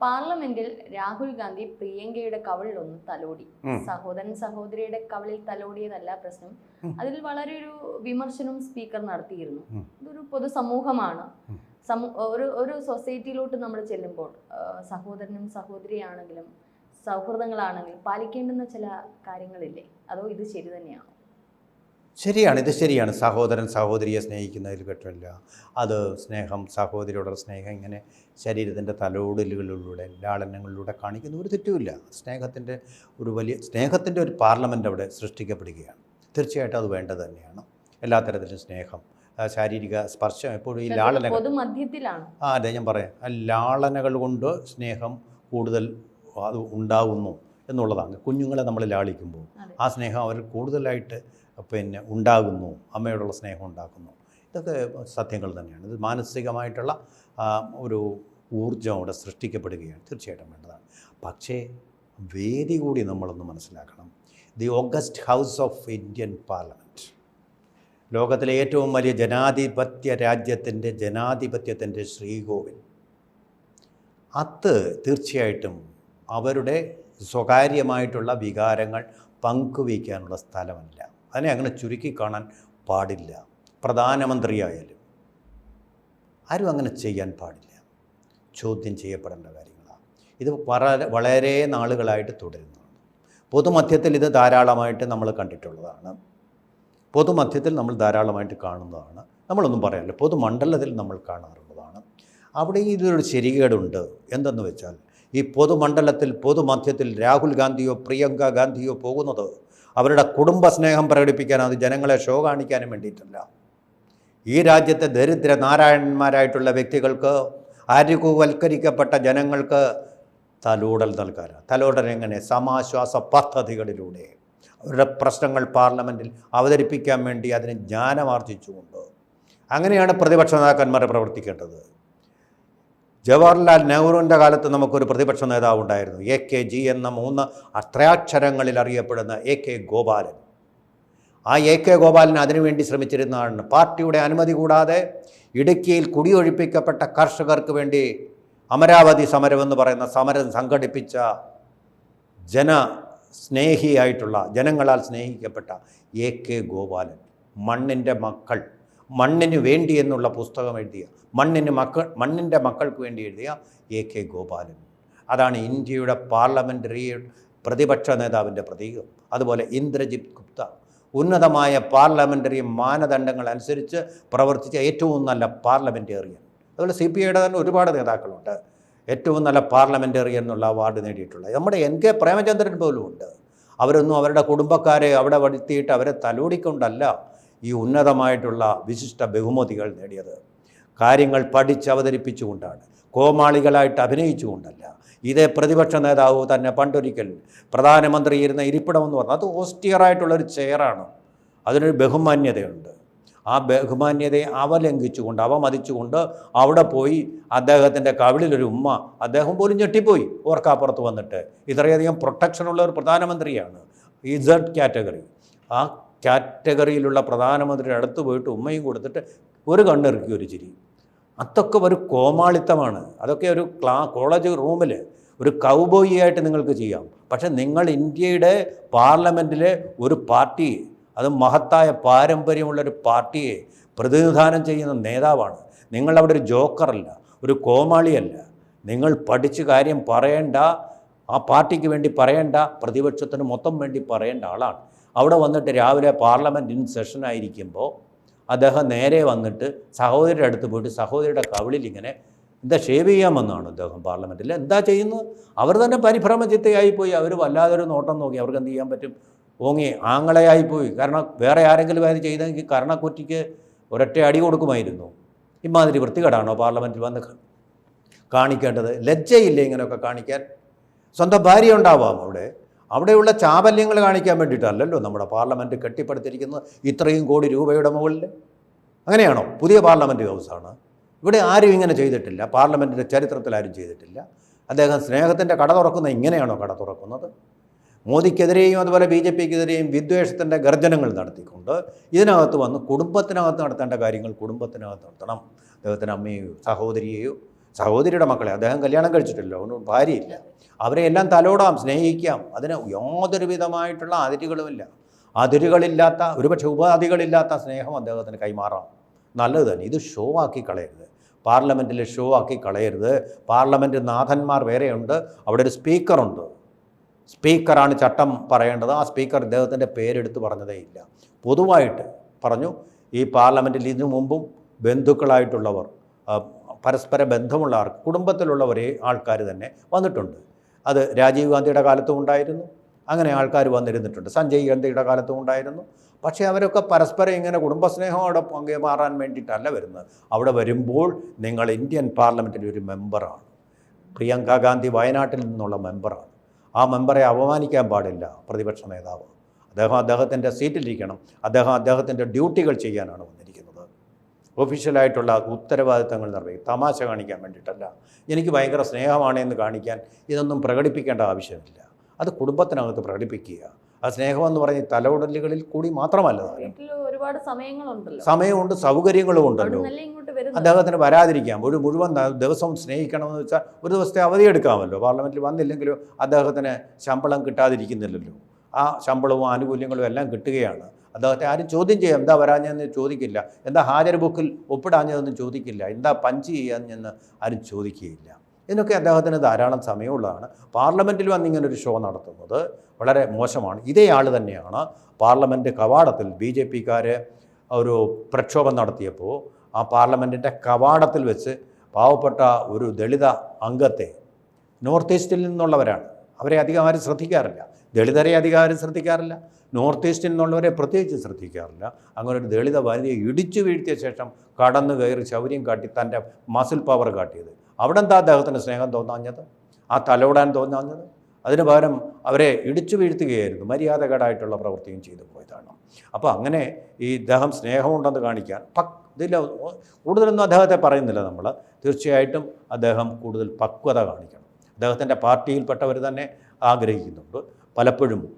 പാർലമെന്റിൽ രാഹുൽ ഗാന്ധി പ്രിയങ്കയുടെ കവളിൽ ഒന്ന് തലോടി. സഹോദരൻ സഹോദരിയുടെ കവളിൽ തലോടിയതല്ല പ്രശ്നം. അതിൽ വളരെ ഒരു വിമർശനവും സ്പീക്കർ നടത്തിയിരുന്നു. ഇതൊരു പൊതുസമൂഹമാണ്. സമൂ ഒരു ഒരു സൊസൈറ്റിയിലോട്ട് നമ്മൾ ചെല്ലുമ്പോൾ സഹോദരനും സഹോദരിയാണെങ്കിലും സൗഹൃദങ്ങളാണെങ്കിലും പാലിക്കേണ്ടുന്ന ചില കാര്യങ്ങളില്ലേ? അതോ ഇത് ശരി തന്നെയാണോ? ശരിയാണ് ഇത് ശരിയാണ്. സഹോദരൻ സഹോദരിയെ സ്നേഹിക്കുന്നതിൽ കുറ്റമില്ല അത് സ്നേഹം സഹോദരിയോടുള്ള സ്നേഹം ഇങ്ങനെ ശരീരത്തിന്റെ തലോടലുകളിലൂടെ ലാളനങ്ങളിലൂടെ കാണിക്കുന്ന ഒരു തെറ്റുമില്ല. സ്നേഹത്തിന്റെ ഒരു വലിയ സ്നേഹത്തിന്റെ ഒരു പാർലമെന്റ് അവിടെ സൃഷ്ടിക്കപ്പെടുകയാണ്. തീർച്ചയായിട്ടും അത് വേണ്ടത് തന്നെയാണ്. എല്ലാ തരത്തിലും സ്നേഹം. ശാരീരിക സ്പർശം എപ്പോഴും ഈ ലാളനകൾ പൊതുമധ്യത്തിലാണ്. ആ അതെ ഞാൻ പറയാം. ലാളനകൾ കൊണ്ട് സ്നേഹം കൂടുതൽ അത് ഉണ്ടാകുന്നു എന്നുള്ളതാണ്. കുഞ്ഞുങ്ങളെ നമ്മൾ ലാളിക്കുമ്പോൾ ആ സ്നേഹം അവർ കൂടുതലായിട്ട് പിന്നെ ഉണ്ടാകുന്നു അമ്മയോടുള്ള സ്നേഹം ഉണ്ടാക്കുന്നു. ഇതൊക്കെ സത്യങ്ങൾ തന്നെയാണ്. ഇത് മാനസികമായിട്ടുള്ള ഒരു ഊർജം അവിടെ സൃഷ്ടിക്കപ്പെടുകയാണ്. തീർച്ചയായിട്ടും വേണ്ടതാണ്. പക്ഷേ വേദി കൂടി നമ്മളൊന്ന് മനസ്സിലാക്കണം. The august house of Indian parliament ലോകത്തിലെ ഏറ്റവും വലിയ ജനാധിപത്യ രാജ്യത്തിന്റെ ജനാധിപത്യത്തിന്റെ ശ്രീകോവിൽ. അത് തീർച്ചയായിട്ടും അവരുടെ സ്വകാര്യമായിട്ടുള്ള വികാരങ്ങൾ പങ്കുവയ്ക്കാനുള്ള സ്ഥലമല്ല. അതിനെ അങ്ങനെ ചുരുക്കി കാണാൻ പാടില്ല. പ്രധാനമന്ത്രിയായാലും. ആരും അങ്ങനെ ചെയ്യാൻ പാടില്ല. ചോദ്യം ചെയ്യപ്പെടേണ്ട കാര്യങ്ങളാണ്. ഇത് വളരെ വളരെ നാളുകളായിട്ട് തുടരുന്നതാണ് പൊതുമധ്യത്തിൽ ഇത് ധാരാളമായിട്ട് നമ്മൾ കണ്ടിട്ടുള്ളതാണ്. പൊതുമധ്യത്തിൽ നമ്മൾ ധാരാളമായിട്ട് കാണുന്നതാണ്. നമ്മളൊന്നും പറയാനില്ല. പൊതുമണ്ഡലത്തിൽ നമ്മൾ കാണാറുള്ളതാണ്. അവിടെ ഇതൊരു ശരികേടുണ്ട്. എന്തെന്ന് വെച്ചാൽ ഈ പൊതുമണ്ഡലത്തിൽ പൊതുമധ്യത്തിൽ രാഹുൽ ഗാന്ധിയോ പ്രിയങ്ക ഗാന്ധിയോ പോകുന്നത് അവരുടെ കുടുംബ സ്നേഹം പ്രകടിപ്പിക്കാൻ അത് ജനങ്ങളെ ഷോ കാണിക്കാനും വേണ്ടിയിട്ടല്ല. ഈ രാജ്യത്തെ ദരിദ്ര നാരായണന്മാരായിട്ടുള്ള വ്യക്തികൾക്ക് ആര്യവൽക്കരിക്കപ്പെട്ട ജനങ്ങൾക്ക് തലോടൽ നൽകാനാണ് തലോടൽ എങ്ങനെ? സമാശ്വാസ പദ്ധതികളിലൂടെ. അവരുടെ പ്രശ്നങ്ങൾ പാർലമെന്റിൽ അവതരിപ്പിക്കാൻ വേണ്ടി അതിനെ ജ്ഞാനമാർജിച്ചുകൊണ്ട് അങ്ങനെയാണ് പ്രതിപക്ഷ നേതാക്കന്മാരെ പ്രവർത്തിക്കേണ്ടത്. ജവഹർലാൽ നെഹ്റുവിന്റെ കാലത്ത് നമുക്കൊരു പ്രതിപക്ഷ നേതാവ് ഉണ്ടായിരുന്നു. എ കെ ജി എന്ന മൂന്ന് അത്രയാക്ഷരങ്ങളിൽ അറിയപ്പെടുന്ന എ കെ ഗോപാലൻ. ആ എ കെ ഗോപാലൻ അതിനുവേണ്ടി ശ്രമിച്ചിരുന്നതാണ്. പാർട്ടിയുടെ അനുമതി കൂടാതെ ഇടുക്കിയിൽ കുടിയൊഴിപ്പിക്കപ്പെട്ട കർഷകർക്ക് വേണ്ടി അമരാവതി സമരം എന്ന് പറയുന്ന സമരം സംഘടിപ്പിച്ച ജന സ്നേഹിയായിട്ടുള്ള ജനങ്ങളാൽ സ്നേഹിക്കപ്പെട്ട എ കെ ഗോപാലൻ മണ്ണിന്റെ മക്കൾ. മണ്ണിന് വേണ്ടി എന്നുള്ള പുസ്തകം എഴുതിയ മണ്ണിന് മക്കൾ മണ്ണിന്റെ മക്കൾക്ക് വേണ്ടി എഴുതിയ എ കെ ഗോപാലൻ. അതാണ് ഇന്ത്യയുടെ പാർലമെന്ററി പ്രതിപക്ഷ നേതാവിന്റെ പ്രതീകം. അതുപോലെ ഇന്ദ്രജിത് ഗുപ്ത. ഉന്നതമായ പാർലമെന്ററി മാനദണ്ഡങ്ങൾ അനുസരിച്ച് പ്രവർത്തിച്ച ഏറ്റവും നല്ല പാർലമെന്റേറിയൻ അതുപോലെ സി പി ഐയുടെ തന്നെ ഒരുപാട് നേതാക്കളുണ്ട്. ഏറ്റവും നല്ല പാർലമെന്റേറിയൻ എന്നുള്ള അവാർഡ് നേടിയിട്ടുള്ളത് നമ്മുടെ എൻ കെ പ്രേമചന്ദ്രൻ പോലും ഉണ്ട് അവരൊന്നും അവരുടെ കുടുംബക്കാരെ അവിടെ വരുത്തിയിട്ട് അവരെ തലോടിക്കൊണ്ടല്ല. ഈ ഉന്നതമായിട്ടുള്ള വിശിഷ്ട ബഹുമതികൾ നേടിയത്. കാര്യങ്ങൾ പഠിച്ച് അവതരിപ്പിച്ചുകൊണ്ടാണ് കോമാളികളായിട്ട് അഭിനയിച്ചുകൊണ്ടല്ല. ഇതേ പ്രതിപക്ഷ നേതാവ് തന്നെ പണ്ടൊരിക്കൽ പ്രധാനമന്ത്രി ഇരുന്ന ഇരിപ്പിടമെന്ന് പറഞ്ഞു. അത് ഓസ്റ്റിയറായിട്ടുള്ളൊരു ചെയറാണ് അതിനൊരു ബഹുമാന്യതയുണ്ട്. ആ ബഹുമാന്യതയെ അവലംഘിച്ചുകൊണ്ട് അവമതിച്ചുകൊണ്ട് അവിടെ പോയി അദ്ദേഹത്തിന്റെ കവിളിലൊരു ഉമ്മ അദ്ദേഹം പോലും ഞെട്ടിപ്പോയി. ഓർക്കാപ്പുറത്ത് വന്നിട്ട്. ഇത്രയധികം പ്രൊട്ടക്ഷനുള്ള ഒരു പ്രധാനമന്ത്രിയാണ് ഈ കാറ്റഗറി ആ കാറ്റഗറിയിലുള്ള പ്രധാനമന്ത്രിയുടെ അടുത്ത് പോയിട്ട് ഉമ്മയും കൊടുത്തിട്ട് ഒരു കണ്ണിറക്കി ഒരു ചിരി. അതൊക്കെ ഒരു കോമാളിത്തമാണ്. അതൊക്കെ ഒരു ക്ലാ കോളേജ് റൂമിൽ ഒരു കൗബോയി ആയിട്ട് നിങ്ങൾക്ക് ചെയ്യാം. പക്ഷേ നിങ്ങൾ ഇന്ത്യയുടെ പാർലമെന്റിലെ ഒരു പാർട്ടി അത് മഹത്തായ പാരമ്പര്യമുള്ളൊരു പാർട്ടിയെ പ്രതിനിധാനം ചെയ്യുന്ന നേതാവാണ്. നിങ്ങളവിടെ ഒരു ജോക്കറല്ല ഒരു കോമാളിയല്ല. നിങ്ങൾ പഠിച്ച് കാര്യം പറയേണ്ട ആ പാർട്ടിക്ക് വേണ്ടി പറയേണ്ട പ്രതിപക്ഷത്തിന് മൊത്തം വേണ്ടി പറയേണ്ട ആളാണ്. അവിടെ വന്നിട്ട് രാവിലെ സെഷൻ ആയിരിക്കുമ്പോൾ അദ്ദേഹം നേരെ വന്നിട്ട് സഹോദരിയുടെ അടുത്ത് പോയിട്ട് സഹോദരിയുടെ കവിളിൽ ഇങ്ങനെ എന്താ ഷേവ് ചെയ്യാമെന്നാണ് അദ്ദേഹം പാർലമെന്റിൽ എന്താ ചെയ്യുന്നത് അവർ തന്നെ പരിഭ്രമചിത്തയായിപ്പോയി അവർ വല്ലാതൊരു നോട്ടം നോക്കി. അവർക്ക് എന്ത് ചെയ്യാൻ പറ്റും? ഓങ്ങി ആങ്ങളയായിപ്പോയി കാരണം വേറെ ആരെങ്കിലും അത് ചെയ്തെങ്കിൽ കർണക്കുറ്റിക്ക് ഒരൊറ്റ അടി കൊടുക്കുമായിരുന്നു. ഇമാതിരി വൃത്തികേടാണോ പാർലമെന്റിൽ വന്ന് കാണിക്കേണ്ടത്? ലജ്ജയില്ലേ ഇങ്ങനെയൊക്കെ കാണിക്കാൻ? സ്വന്തം ഭാര്യ ഉണ്ടാവാം അവിടെ. അവിടെയുള്ള ചാബല്യങ്ങൾ കാണിക്കാൻ വേണ്ടിയിട്ടല്ലല്ലോ നമ്മുടെ പാർലമെന്റ് കെട്ടിപ്പടുത്തിരിക്കുന്നത് ഇത്രയും കോടി രൂപയുടെ മുകളിൽ. അങ്ങനെയാണോ? പുതിയ പാർലമെന്റ് ഹൗസാണ്. ഇവിടെ ആരും ഇങ്ങനെ ചെയ്തിട്ടില്ല. പാർലമെന്റിന്റെ ചരിത്രത്തിൽ ആരും ചെയ്തിട്ടില്ല. അദ്ദേഹം സ്നേഹത്തിന്റെ കട തുറക്കുന്നത് ഇങ്ങനെയാണോ കട തുറക്കുന്നത്? മോദിക്കെതിരെയും അതുപോലെ ബി ജെ പിക്കെതിരെയും വിദ്വേഷത്തിന്റെ ഗർജനങ്ങൾ നടത്തിക്കൊണ്ട് ഇതിനകത്ത് വന്ന് കുടുംബത്തിനകത്ത് നടത്തേണ്ട കാര്യങ്ങൾ കുടുംബത്തിനകത്ത് നടത്തണം. അദ്ദേഹത്തിന്റെ അമ്മയെയോ സഹോദരിയെയോ സഹോദരിയുടെ മക്കളെ അദ്ദേഹം കല്യാണം കഴിച്ചിട്ടില്ല ഒന്നും ഭാര്യയില്ല. അവരെ എല്ലാം തലോടാം സ്നേഹിക്കാം. അതിന് യാതൊരു വിധമായിട്ടുള്ള അതിരുകളുമില്ല. അതിരുകളില്ലാത്ത ഒരുപക്ഷെ ഉപാധികളില്ലാത്ത സ്നേഹം അദ്ദേഹത്തിന് കൈമാറാം. നല്ലത് തന്നെ ഇത് ഷോ ആക്കി കളയരുത്. പാർലമെന്റിൽ ഷോ ആക്കി കളയരുത്. പാർലമെന്റ് നാഥന്മാർ വേറെയുണ്ട് അവിടെ ഒരു സ്പീക്കറുണ്ട് സ്പീക്കറാണ് ചട്ടം പറയേണ്ടത് ആ സ്പീക്കർ ഇദ്ദേഹത്തിന്റെ പേരെടുത്ത് പറഞ്ഞതേ ഇല്ല പൊതുവായിട്ട് പറഞ്ഞു ഈ പാർലമെന്റിൽ ഇതിനു മുമ്പും ബന്ധുക്കളായിട്ടുള്ളവർ പരസ്പര ബന്ധമുള്ള ആൾ കുടുംബത്തിലുള്ളവരെ ആൾക്കാർ തന്നെ വന്നിട്ടുണ്ട്. അത് രാജീവ് ഗാന്ധിയുടെ കാലത്തും ഉണ്ടായിരുന്നു. അങ്ങനെ ആൾക്കാർ വന്നിരുന്നിട്ടുണ്ട്. സഞ്ജയ് ഗാന്ധിയുടെ കാലത്തും ഉണ്ടായിരുന്നു. പക്ഷേ അവരൊക്കെ പരസ്പരം ഇങ്ങനെ കുടുംബസ്നേഹമോടെ പങ്കെ മാറാൻ വേണ്ടിയിട്ടല്ല വരുന്നത്. അവിടെ വരുമ്പോൾ നിങ്ങൾ ഇന്ത്യൻ പാർലമെന്റിന്റെ ഒരു മെമ്പറാണ്. പ്രിയങ്ക ഗാന്ധി വയനാട്ടിൽ നിന്നുള്ള മെമ്പറാണ്. ആ മെമ്പറെ അപമാനിക്കാൻ പാടില്ല പ്രതിപക്ഷ നേതാവ്. അദ്ദേഹം അദ്ദേഹത്തിന്റെ സീറ്റിലിരിക്കണം. അദ്ദേഹം അദ്ദേഹത്തിന്റെ ഡ്യൂട്ടികൾ ചെയ്യാനാണ് ഒഫീഷ്യലായിട്ടുള്ള ഉത്തരവാദിത്തങ്ങൾ നിർവഹിക്കും തമാശ കാണിക്കാൻ വേണ്ടിയിട്ടല്ല. എനിക്ക് ഭയങ്കര സ്നേഹമാണ് എന്ന് കാണിക്കാൻ ഇതൊന്നും പ്രകടിപ്പിക്കേണ്ട ആവശ്യമില്ല. അത് കുടുംബത്തിനകത്ത് പ്രകടിപ്പിക്കുക. ആ സ്നേഹമെന്ന് പറഞ്ഞ് തലവുടലുകളിൽ കൂടി മാത്രമല്ല ഒരുപാട് സമയങ്ങളുണ്ടല്ലോ. സമയമുണ്ട് സൗകര്യങ്ങളും ഉണ്ടല്ലോ. അദ്ദേഹത്തിന് വരാതിരിക്കാം. ഒരു മുഴുവൻ ദിവസവും ദിവസം സ്നേഹിക്കണമെന്ന് വെച്ചാൽ ഒരു ദിവസത്തെ അവധി എടുക്കാമല്ലോ. പാർലമെന്റിൽ വന്നില്ലെങ്കിലും അദ്ദേഹത്തിന് ശമ്പളം കിട്ടാതിരിക്കുന്നില്ലല്ലോ. ആ ശമ്പളവും ആനുകൂല്യങ്ങളും എല്ലാം കിട്ടുകയാണ്. അദ്ദേഹത്തെ ആരും ചോദ്യം ചെയ്യാം എന്താ വരാഞ്ഞതെന്ന് ചോദിക്കില്ല. എന്താ ഹാജർ ബുക്കിൽ ഒപ്പിടാഞ്ഞതെന്ന് ചോദിക്കില്ല. എന്താ പഞ്ച് ചെയ്യാഞ്ഞെന്ന് ആരും ചോദിക്കുകയില്ല. ഇതിനൊക്കെ അദ്ദേഹത്തിന് ധാരാളം സമയമുള്ളതാണ്. പാർലമെന്റിൽ വന്ന് ഇങ്ങനെ ഒരു ഷോ നടത്തുന്നത് വളരെ മോശമാണ്. ഇതേ ആൾ തന്നെയാണ് പാർലമെന്റ് കവാടത്തിൽ ബി ജെ പിക്കാർ ഒരു പ്രക്ഷോഭം നടത്തിയപ്പോൾ ആ പാർലമെന്റിന്റെ കവാടത്തിൽ വെച്ച് പാവപ്പെട്ട ഒരു ദളിത അംഗത്തെ നോർത്ത് ഈസ്റ്റിൽ നിന്നുള്ളവരാണ്. അവരെ അധികം ആരും ശ്രദ്ധിക്കാറില്ല. ദളിതരെ അധികാരം ശ്രദ്ധിക്കാറില്ല നോർത്ത് ഈസ്റ്റിൽ നിന്നുള്ളവരെ പ്രത്യേകിച്ച് ശ്രദ്ധിക്കാറില്ല. അങ്ങനെ ഒരു ദളിത വനിതയെ ഇടിച്ചു വീഴ്ത്തിയ ശേഷം കടന്നു കയറി ശൗര്യം കാട്ടി തന്റെ മസിൽ പവർ കാട്ടിയത്. അവിടെ എന്താ അദ്ദേഹത്തിന് സ്നേഹം തോന്നാഞ്ഞത്? ആ തലോടാൻ തോന്നാഞ്ഞത്? അതിന് പകരം അവരെ ഇടിച്ചു വീഴ്ത്തുകയായിരുന്നു. മര്യാദകേടായിട്ടുള്ള പ്രവൃത്തിയും ചെയ്തു പോയതാണ്. അപ്പോൾ അങ്ങനെ ഈ ഇദ്ദേഹം സ്നേഹമുണ്ടെന്ന് കാണിക്കാൻ പക് ഇതിൽ കൂടുതലൊന്നും അദ്ദേഹത്തെ പറയുന്നില്ല നമ്മൾ. തീർച്ചയായിട്ടും അദ്ദേഹം കൂടുതൽ പക്വത കാണിക്കണം. അദ്ദേഹത്തിന്റെ പാർട്ടിയിൽപ്പെട്ടവർ തന്നെ ആഗ്രഹിക്കുന്നുണ്ട്. പലപ്പോഴും.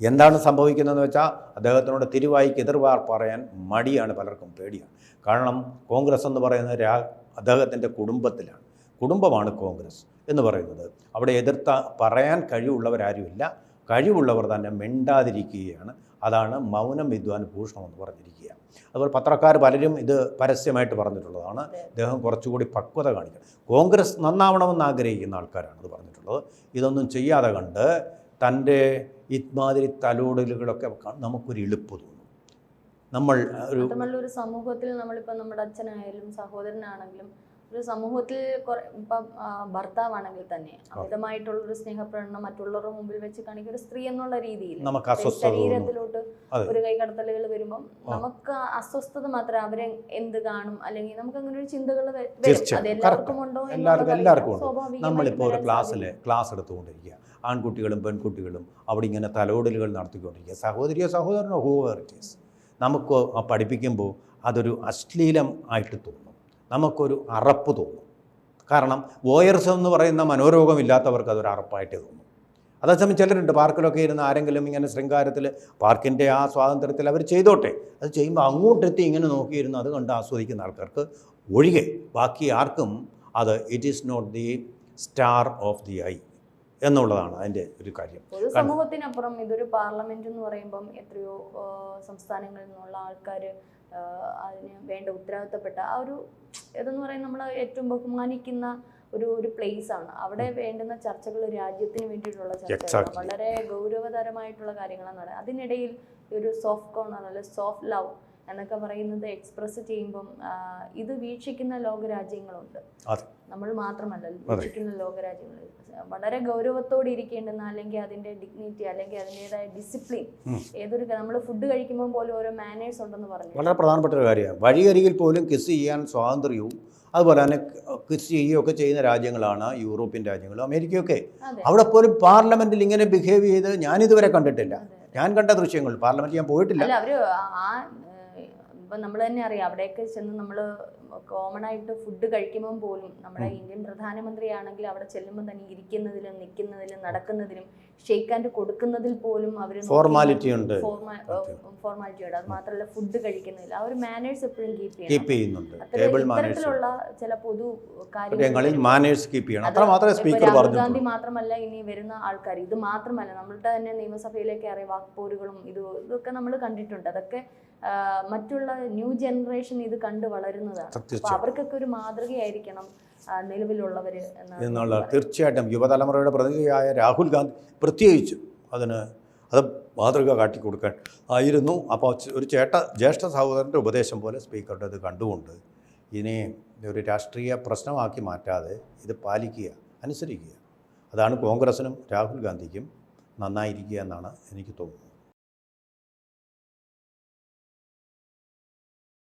എന്താണ് സംഭവിക്കുന്നതെന്ന് വെച്ചാൽ അദ്ദേഹത്തിനോട് തിരുവായിക്ക് എതിർവാർ പറയാൻ മടിയാണ് പലർക്കും പേടിയാണ്. കാരണം കോൺഗ്രസ് എന്ന് പറയുന്നത് രാ അദ്ദേഹത്തിന്റെ കുടുംബത്തിലാണ്. കുടുംബമാണ് കോൺഗ്രസ് എന്ന് പറയുന്നത്. അവിടെ എതിർത്ത പറയാൻ കഴിവുള്ളവരാരുമില്ല. കഴിവുള്ളവർ തന്നെ മിണ്ടാതിരിക്കുകയാണ്. അതാണ് മൗനം വിദ്വാൻ ഭൂഷണം എന്ന് പറഞ്ഞിരിക്കുക. അതുപോലെ പത്രക്കാർ പലരും ഇത് പരസ്യമായിട്ട് പറഞ്ഞിട്ടുള്ളതാണ്. അദ്ദേഹം കുറച്ചുകൂടി പക്വത കാണിക്കണം. കോൺഗ്രസ് നന്നാവണമെന്ന് ആഗ്രഹിക്കുന്ന ആൾക്കാരാണ് ഇത് പറഞ്ഞിട്ടുള്ളത്. ഇതൊന്നും ചെയ്യാതെ കണ്ട് തന്റെ ഇത്മാതിരി തലോടലുകളൊക്കെ നമുക്കൊരു എളുപ്പ് തോന്നും. നമ്മൾ ഒരു സമൂഹത്തിൽ നമ്മളിപ്പോൾ നമ്മുടെ അച്ഛനായാലും സഹോദരനാണെങ്കിലും ഒരു സമൂഹത്തിൽ ഇപ്പം ഭർത്താവാണെങ്കിൽ തന്നെ അമിതമായിട്ടുള്ള ഒരു സ്നേഹപ്രകടനം മറ്റുള്ളവരുടെ മുമ്പിൽ വെച്ച് കാണിക്കുന്ന ഒരു സ്ത്രീ എന്നുള്ള രീതിയിൽ ശരീരത്തിലോട്ട് ഒരു ഒരു കൈകടത്തലുകൾ വരുമ്പം നമുക്ക് അസ്വസ്ഥത മാത്രമേ അവരെ എന്ത് കാണും? അല്ലെങ്കിൽ നമുക്ക് അങ്ങനെ ഒരു ചിന്തകൾ എല്ലാവർക്കും ഉണ്ടോ എല്ലാവർക്കും എല്ലാവർക്കും ഉണ്ട്. നമ്മളിപ്പോൾ ഒരു ക്ലാസ്സിൽ. ക്ലാസ് എടുത്തുകൊണ്ടിരിക്കുക. ആൺകുട്ടികളും പെൺകുട്ടികളും അവിടെ ഇങ്ങനെ തലോടലുകൾ നടത്തിക്കൊണ്ടിരിക്കുക. സഹോദരിയോ സഹോദരനോ ഹൂവർ ഇറ്റ് ഈസ് നമുക്ക് പഠിപ്പിക്കുമ്പോൾ അതൊരു അശ്ലീലം ആയിട്ട് തോന്നും. നമുക്കൊരു അറപ്പ് തോന്നും. കാരണം വോയർസ് എന്ന് പറയുന്ന മനോരോഗമില്ലാത്തവർക്ക് അതൊരു അറപ്പായിട്ട് തോന്നും. അതേസമയം ചിലരുണ്ട് പാർക്കിലൊക്കെ ഇരുന്ന് ആരെങ്കിലും ഇങ്ങനെ ശൃംഗാരത്തിൽ പാർക്കിന്റെ ആ സ്വാതന്ത്ര്യത്തിൽ അവർ ചെയ്തോട്ടെ. അത് ചെയ്യുമ്പോൾ അങ്ങോട്ടെത്തി ഇങ്ങനെ നോക്കിയിരുന്ന് അത് കണ്ട് ആസ്വദിക്കുന്ന ആൾക്കാർക്ക് ഒഴികെ ബാക്കി ആർക്കും അത് it is not the star of the eye എന്നുള്ളതാണ് അതിന്റെ ഒരു കാര്യം. സമൂഹത്തിനപ്പുറം ഇതൊരു പാർലമെന്റ് എന്ന് പറയുമ്പം എത്രയോ സംസ്ഥാനങ്ങളിൽ നിന്നുള്ള ആൾക്കാർ അതിന് വേണ്ട ഉത്തരവാദിത്തപ്പെട്ട ആ ഒരു ഇതെന്ന് പറയുന്നത് നമ്മൾ ഏറ്റവും ബഹുമാനിക്കുന്ന ഒരു ഒരു പ്ലേസ് ആണ്. അവിടെ വേണ്ടുന്ന ചർച്ചകൾ രാജ്യത്തിന് വേണ്ടിയിട്ടുള്ള ചർച്ചകൾ വളരെ ഗൗരവതരമായിട്ടുള്ള കാര്യങ്ങളാണ് അതിനിടയിൽ ഒരു സോഫ്റ്റ് കോർണർ അല്ലെങ്കിൽ സോഫ്റ്റ് ലവ് എന്നൊക്കെ പറയുന്നത് എക്സ്പ്രസ് ചെയ്യുമ്പം ഇത് വീക്ഷിക്കുന്ന ലോകരാജ്യങ്ങളുണ്ട്. നമ്മൾ മാത്രമല്ല വീക്ഷിക്കുന്ന ലോകരാജ്യങ്ങൾ. വളരെ ഗൗരവത്തോടെ ഇരിക്കേണ്ടുന്ന അല്ലെങ്കിൽ അതിന്റെ ഡിഗ്നിറ്റി അല്ലെങ്കിൽ അതിന്റെതായ ഡിസിപ്ലിൻ ഏതൊരു നമ്മൾ ഫുഡ് കഴിക്കുമ്പോൾ പോലും ഓരോ മാനേഴ്സ് ഉണ്ടെന്ന് പറഞ്ഞു വളരെ പ്രധാനപ്പെട്ട ഒരു കാര്യമാണ്. വഴിയരികിൽ പോലും കിസ് ചെയ്യാൻ സ്വാതന്ത്ര്യവും അതുപോലെ തന്നെ കിസ് ചെയ്യുകയൊക്കെ ചെയ്യുന്ന രാജ്യങ്ങളാണ് യൂറോപ്യൻ രാജ്യങ്ങളും അമേരിക്കയൊക്കെ അവിടെ പോലും പാർലമെന്റിൽ ഇങ്ങനെ ബിഹേവ് ചെയ്ത് ഞാനിതുവരെ കണ്ടിട്ടില്ല. ഞാൻ കണ്ട ദൃശ്യങ്ങൾ പാർലമെന്റിൽ ഞാൻ പോയിട്ടില്ല. ഇപ്പൊ നമ്മൾ തന്നെ അറിയാം. അവിടെയൊക്കെ ചെന്ന് നമ്മൾ കോമൺ ആയിട്ട് ഫുഡ് കഴിക്കുമ്പോൾ പോലും നമ്മുടെ ഇന്ത്യൻ പ്രധാനമന്ത്രിയാണെങ്കിൽ അവിടെ ചെല്ലുമ്പോൾ തന്നെ ഇരിക്കുന്നതിലും നിൽക്കുന്നതിലും നടക്കുന്നതിലും ഷെയ്ക്ക് ആൻഡ് കൊടുക്കുന്നതിൽ പോലും അവർ ഫോർമാലിറ്റി ഉണ്ട്. ഫോർമാലിറ്റി ഉണ്ട്. അത് മാത്രമല്ല ഫുഡ് കഴിക്കുന്നതിൽ ആ ഒരു മാനേഴ്സ് എപ്പോഴും കീപ്പ് ചെയ്യുന്നുണ്ട്. ഇത്തരത്തിലുള്ള ചില പൊതു കാര്യങ്ങളിൽ മാനേഴ്സ് കീപ്പ് ചെയ്യണം. അത്ര മാത്രമേ സ്പീക്കർ രാഹുൽ ഗാന്ധി മാത്രമല്ല ഇനി വരുന്ന ആൾക്കാർ. ഇത് മാത്രമല്ല നമ്മളുടെ തന്നെ നിയമസഭയിലേക്ക് അറിയാം വാക്പോരുകളും ഇത് ഇതൊക്കെ നമ്മൾ കണ്ടിട്ടുണ്ട്. അതൊക്കെ മറ്റുള്ള ന്യൂ ജനറേഷൻ ഇത് കണ്ട് വളരുന്നതാണ്. അവർക്കൊക്കെ ഒരു മാതൃകയായിരിക്കണം നിലവിലുള്ളവർ എന്നുള്ള തീർച്ചയായിട്ടും യുവതലമുറയുടെ പ്രതിനിധിയായ രാഹുൽ ഗാന്ധി പ്രത്യേകിച്ച് അതിന് അത് മാതൃക കാട്ടി കൊടുക്കാൻ ആയിരുന്നു അപ്പോൾ ഒരു ചേട്ട ജ്യേഷ്ഠ സഹോദരന്റെ ഉപദേശം പോലെ സ്പീക്കറുടെ ഇത് കണ്ടുകൊണ്ട് ഇനി ഒരു രാഷ്ട്രീയ പ്രശ്നമാക്കി മാറ്റാതെ ഇത് പാലിക്കുക അനുസരിക്കുക. അതാണ് കോൺഗ്രസിനും രാഹുൽ ഗാന്ധിക്കും നന്നായിരിക്കുക എന്നാണ് എനിക്ക് തോന്നുന്നത്.